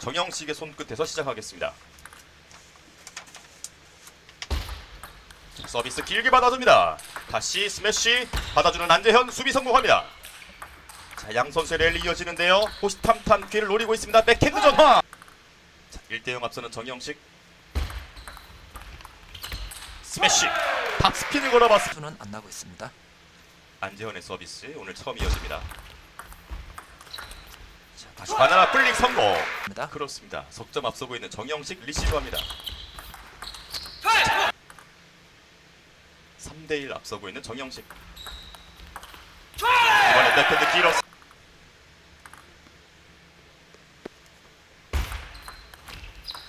정영식의 손끝에서 시작하겠습니다. 서비스 길게 받아줍니다. 다시 스매시 받아주는 안재현 수비 성공합니다. 자, 양 선수의 랠리 이어지는데요. 호시탐탐 기회를 노리고 있습니다. 백핸드 전화. 자, 1대0 앞서는 정영식. 스매시 탑스핀을 걸어봤습니다. 수는 안 나고 있습니다. 안재현의 서비스 오늘 처음 이어집니다. 자, 다시 바나나 플릭 성공. 입니다. 그렇습니다. 석점 앞서고 있는 정영식 리시브합니다. 3대1 앞서고 있는 정영식. 이번에 백핸드 길었.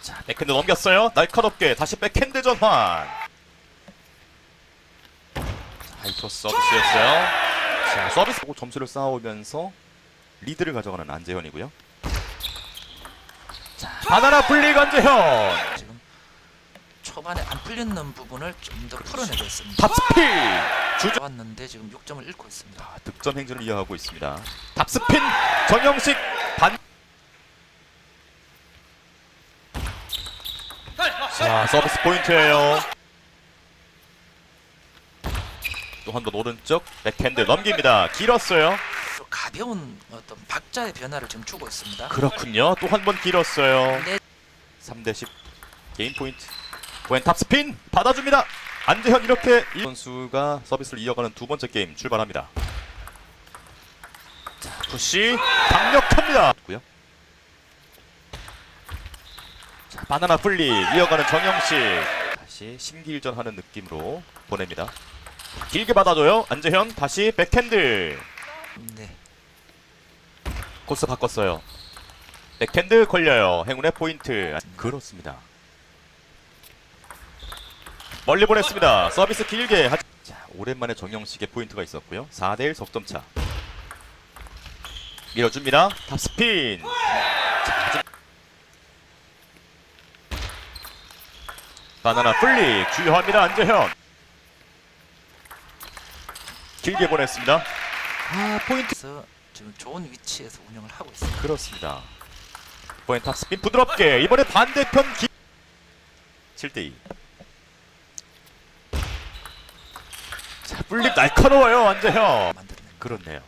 자, 백핸드 넘겼어요. 날카롭게 다시 백핸드 전환. 하이토 서비스였어요. 자, 서비스 하고 점수를 쌓아오면서 리드를 가져가는 안재현이고요. 자, 바나나 플릭 안재현. 지금 초반에 안 풀리는 부분을 좀 더 풀어내고 있습니다. 탑스핀 주저 좋았는데 지금 6점을 잃고 있습니다. 아, 득점 행진을 이어가고 있습니다. 탑스핀 정영식 반. 자 서비스 포인트예요. 또 한 번 오른쪽 백핸드 넘깁니다. 길었어요. 또 가벼운 어떤 박자의 변화를 지금 주고 있습니다. 그렇군요. 또 한 번 길었어요. 네, 3대 10 게임 포인트. wen 탑스핀 받아줍니다. 안재현 이렇게 이 선수가 서비스를 이어가는 두 번째 게임 출발합니다. 자, 푸시 강력합니다. 고요. 자, 바나나 플리 이어가는 정영식 다시 심기일전 하는 느낌으로 보냅니다. 길게 받아줘요. 안재현 다시 백핸드 네. 코스 바꿨어요. 백핸드 걸려요. 행운의 포인트. 그렇습니다. 멀리 보냈습니다. 서비스 길게. 하... 자, 오랜만에 정영식의 포인트가 있었고요. 4대1 석점 차. 밀어줍니다. 탑스핀. 바나나 플릭 주요합니다. 안재현. 길게 보냈습니다. 아, 포인트. 지금 좋은 위치에서 운영을 하고 있습니다. 그렇습니다. 포인 탑스핀 부드럽게 이번에 반대편 기 7대2 자 플립 날카로워요 만들어냅니다. 그렇네요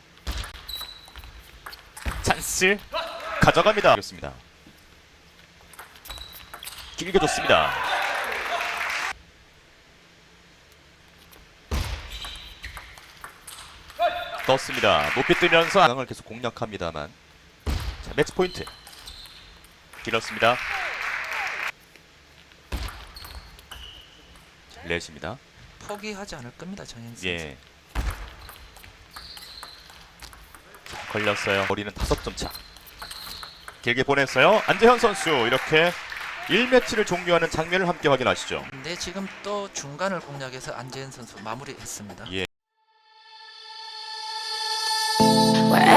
찬스 가져갑니다 그렇습니다 길게 좋습니다 떴습니다 높이 뜨면서 강을 계속 공략합니다만 자 매치 포인트 길었습니다 자, 렛입니다 포기하지 않을 겁니다, 정현 선수. 예. 자, 걸렸어요. 거리는 다섯 점 차. 길게 보냈어요. 안재현 선수 이렇게 1매치를 종료하는 장면을 함께 확인하시죠. 근데 지금 또 중간을 공략해서 안재현 선수 마무리했습니다. 예.